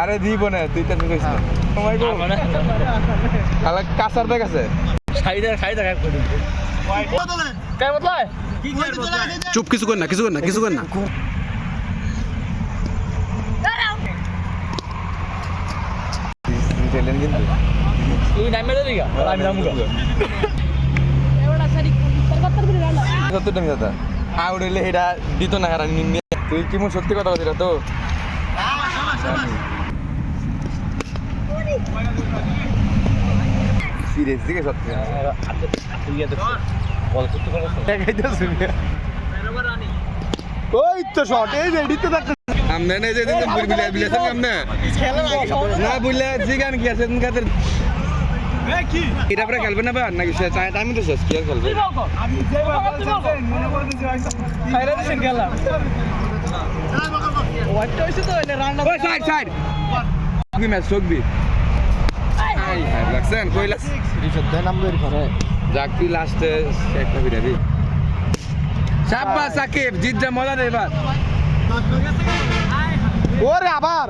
আরে দিব না তুই তো কইছ না সময় গো খালা কাসার দেখ আছে। সাইডে সাইডে কাট করে কে বদলায়? চুপ কিছু কর না কিছু কর না কিছু কর না। কিন্তু। তুই নামে গা আমি দাদা। আউড়লে এটা দিত না হারা নিন তুই কি সত্যি কথা বলছিস তো? সিরিয়াস দিকে সত্যি। পারছ দেখাইতে ওই তো শট এই রেডি তো আমনে না যে দিন বিলে বিলেছেন আমনে না বুঝলে জিগান কি আছে কাদের এটা পরে খেলবে না বা? নাকি আমি তো শেষ, কি আর খেলবে? লাগছেন? কইলা যাক তুই লাস্টে একটা বিরাবি সাব্বাস সাকিব জিতটা মজা দে এবার। ওরে আবার